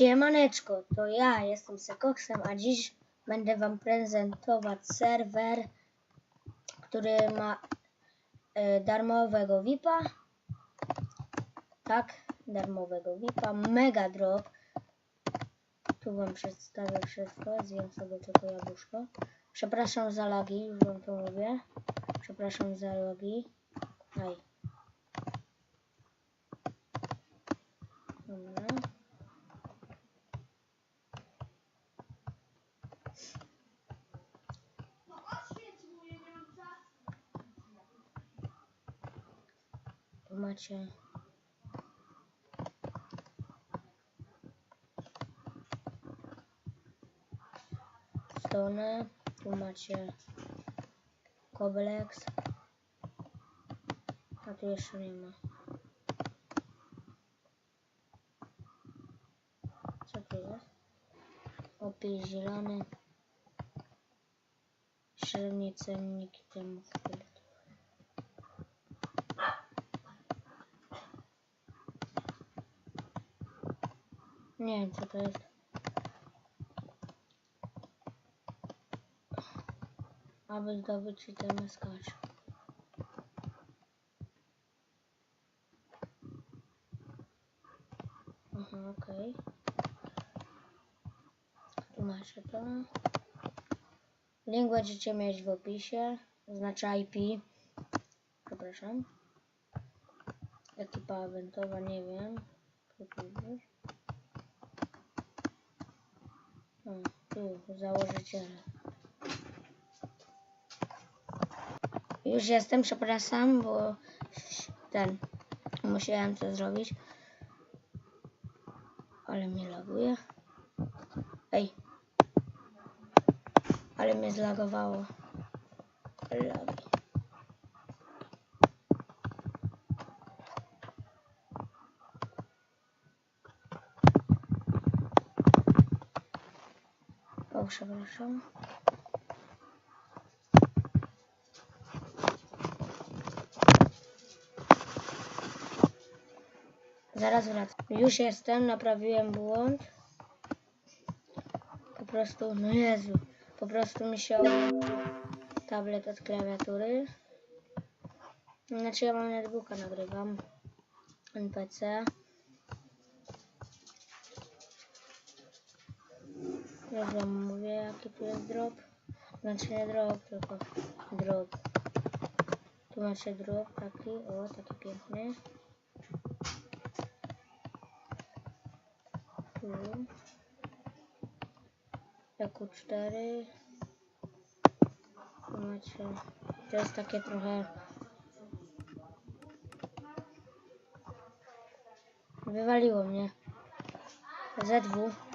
Siemaneczko, to ja jestem Sekoksem, a dziś będę wam prezentować serwer, który ma e, darmowego VIPa. Tak, darmowego VIPa, Mega Drop. Tu wam przedstawię wszystko, zjem sobie tylko jabłuszko. Przepraszam za lagi, już wam to mówię. Przepraszam za lagi. Aj. Dobra. Tu macie stronę, tu macie Koblex, a tu jeszcze nie ma. Co tu jest? Opis zielony. Średnie cenniki temu szkieletu. Nie wiem co to jest. Aby zdobyć itemy skacz. Aha, okej. Tu macie to. Link będziecie mieć w opisie. Znaczy IP. Przepraszam. Ekipa eventowa, nie wiem. Co tu jest? O, tu, założyciele. Już jestem, przepraszam, bo ten, musiałem to zrobić. Ale mnie laguje. Ej. Ale mnie zlagowało. Lagi. O, przepraszam. Zaraz wracam. Już jestem, naprawiłem błąd. Po prostu, no Jezu, po prostu mi się tablet od klawiatury. Znaczy ja mam netbooka, nagrywam. NPC. Już jaki tu jest drop. Znaczy nie drop, tylko drop. Tu macie drop taki, o taki piękny. Tu. EQ4. Tu macie. To jest takie trochę. Wywaliło mnie. ZW.